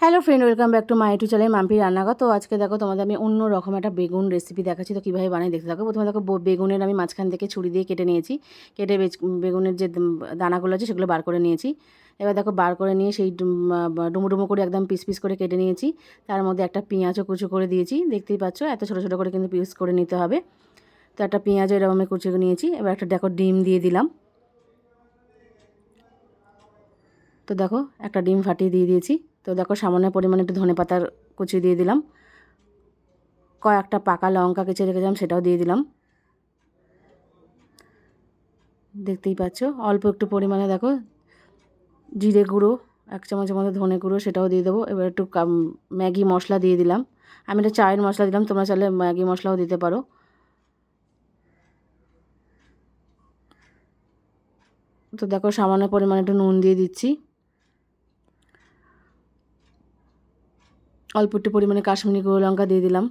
Hello friend welcome back to my to channel Mampi Rannaghar তো আজকে দেখো, তোমাদের আমি অন্য রকম একটা বেগুন রেসিপি দেখাচ্ছি। তো কীভাবে বানাই দেখতে থাকো? প্রথমে দেখো বেগুনের আমি মাঝখান থেকে ছুরি দিয়ে কেটে নিয়েছি। কেটে বেগুনের যে দানাগুলো আছে, সেগুলো বার করে নিয়েছি। এবার দেখো, বার করে নিয়ে সেই ডুমো ডুমো করে একদম পিস পিস করে কেটে নিয়েছি। তার মধ্যে একটা পেঁয়াজও কুচো করে দিয়েছি। দেখতেই পাচ্ছ, এত ছোটো ছোটো করে কিন্তু পিস করে নিতে হবে। তো একটা পেঁয়াজও এরকম আমি কুচো নিয়েছি। এবার একটা, দেখো, ডিম দিয়ে দিলাম। তো দেখো, একটা ডিম ফাটিয়ে দিয়ে দিয়েছি। তো দেখো সামান্য পরিমাণে একটু ধনে পাতার কুচি দিয়ে দিলাম। কয়েকটা পাকা লঙ্কা কেচে রেখেছিলাম, সেটাও দিয়ে দিলাম। দেখতেই পাচ্ছ? অল্প একটু পরিমাণে দেখো জিরে গুঁড়ো, এক চামচের মতো ধনে গুঁড়ো, সেটাও দিয়ে দেবো। এবার একটু ম্যাগি মশলা দিয়ে দিলাম। আমি একটা চায়ের মশলা দিলাম, তোমরা চাইলে ম্যাগি মশলাও দিতে পারো। তো দেখো সামান্য পরিমাণে একটু নুন দিয়ে দিচ্ছি। অল্প একটু পরিমাণে কাশ্মীরি গুঁড়ো লঙ্কা দিয়ে দিলাম।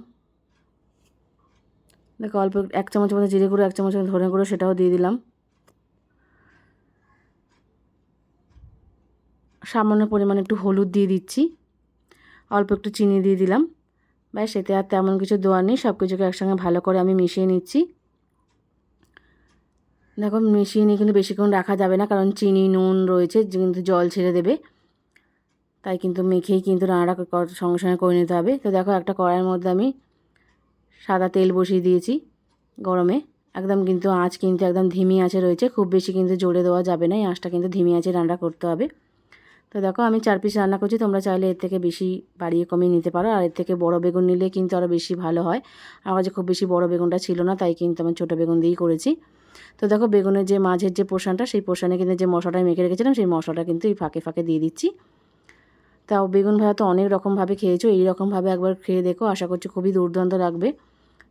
দেখো অল্প এক চামচ মতো জিরে গুঁড়ো, এক চামচ মতো ধনে গুঁড়ো, সেটাও দিয়ে দিলাম। সামান্য পরিমাণে একটু হলুদ দিয়ে দিচ্ছি। অল্প একটু চিনি দিয়ে দিলাম। ব্যাস, এতে আর তেমন কিছু দেওয়ার নেই সব কিছুকে একসঙ্গে ভালো করে আমি মিশিয়ে নিচ্ছি। দেখো, মিশিয়ে নিয়ে কিন্তু বেশিক্ষণ রাখা যাবে না, কারণ চিনি, নুন রয়েছে, কিন্তু জল ছেড়ে দেবে। তাই কিন্তু মেখেই কিন্তু রান্নাটা সঙ্গে সঙ্গে করে নিতে হবে। তো দেখো একটা কড়াইয়ের মধ্যে আমি সাদা তেল বসিয়ে দিয়েছি গরমে। একদম কিন্তু আঁচ কিন্তু একদম ধিমি আঁচে রয়েছে, খুব বেশি কিন্তু জোরে দেওয়া যাবে না, এই আঁচটা কিন্তু ধিমি আঁচে রান্না করতে হবে। তো দেখো আমি চার পিস রান্না করছি, তোমরা চাইলে এর থেকে বেশি বাড়িয়ে কমিয়ে নিতে পারো, আর এর থেকে বড় বেগুন নিলে কিন্তু আরও বেশি ভালো হয়। আমার কাছে খুব বেশি বড় বেগুনটা ছিল না, তাই কিন্তু আমি ছোটো বেগুন দিয়েই করেছি। তো দেখো বেগুনের যে মাঝের যে পোষণটা সেই পোষণে কিন্তু যে মশলাটা মেখে রেখেছিলাম, সেই মশলাটা কিন্তু এই ফাঁকে ফাঁকে দিয়ে দিচ্ছি। তাও বেগুন ভাজা তো অনেক রকমভাবে খেয়েছো, এই রকমভাবে একবার খেয়ে দেখো, আশা করছি খুবই দুর্দান্ত লাগবে।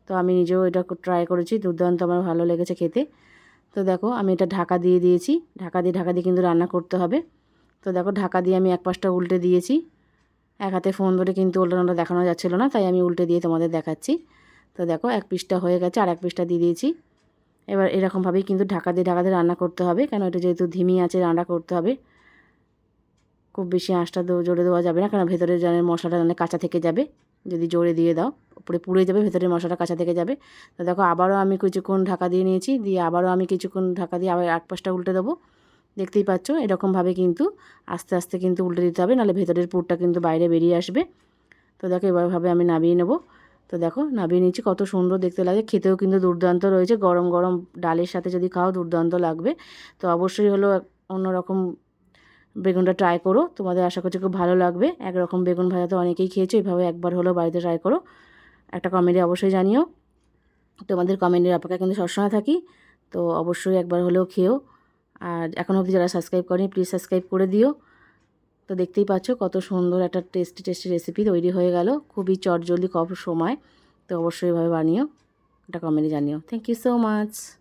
তো আমি নিজেও এটা ট্রাই করেছি, দুর্দান্ত আমার ভালো লেগেছে খেতে। তো দেখো, আমি এটা ঢাকা দিয়ে দিয়েছি, ঢাকা দিয়ে ঢাকা দিয়ে কিন্তু রান্না করতে হবে। তো দেখো, ঢাকা দিয়ে আমি এক পাশটা উল্টে দিয়েছি। এক হাতে ফোন ধরে কিন্তু উল্টানোটা দেখানো যাচ্ছিল না, তাই আমি উল্টে দিয়ে তোমাদের দেখাচ্ছি। তো দেখো, এক পিসটা হয়ে গেছে আর এক পিসটা দিয়ে দিয়েছি। এবার এরকমভাবেই কিন্তু ঢাকা দিয়ে ঢাকা দিয়ে রান্না করতে হবে, কেন এটা যেহেতু ধিমি আছে, রান্না করতে হবে। খুব বেশি আঁচটা জোরে দেওয়া যাবে না কারণ ভেতরে জানের মশলাটা জানে কাঁচা থেকে যাবে। যদি জোরে দিয়ে দাও, উপরে পুড়ে যাবে ভেতরের মশলাটা কাঁচা থেকে যাবে। তো দেখো, আবারও আমি কিছুক্ষণ ঢাকা দিয়ে নিয়েছি, দিয়ে আবারও আমি কিছুক্ষণ ঢাকা দিয়ে আবার আট পাঁচটা উল্টে দেবো। দেখতেই পাচ্ছ, এরকমভাবে কিন্তু আস্তে আস্তে কিন্তু উল্টে দিতে হবে, নাহলে ভেতরের পুরটা কিন্তু বাইরে বেরিয়ে আসবে। তো দেখো, এভাবে আমি নামিয়ে নেব। তো দেখো, নামিয়ে নিচ্ছি কত সুন্দর দেখতে লাগে, খেতেও কিন্তু দুর্দান্ত রয়েছে, গরম গরম ডালের সাথে যদি খাও দুর্দান্ত লাগবে। তো অবশ্যই হলো এক- অন্যরকম বেগুনটা ট্রাই করো। তোমাদের আশা করছি খুব ভালো লাগবে। একরকম বেগুন ভাজা তো অনেকেই খেয়েছো এইভাবে একবার হলো বাড়িতে ট্রাই করো। একটা কমেন্টে অবশ্যই জানিও। তোমাদের কমেন্টের অপেক্ষা কিন্তু সবসময় থাকি, তো অবশ্যই একবার হলেও খেও। আর এখন অবধি যারা সাবস্ক্রাইব করেনি প্লিজ সাবস্ক্রাইব করে দিও। তো দেখতেই পাচ্ছ কত সুন্দর একটা টেস্টি টেস্টি রেসিপি তৈরি হয়ে গেল। খুবই চটজলদি কম সময়। তো অবশ্যই এভাবে বানিও। একটা কমেন্টে জানিও। Thank you so much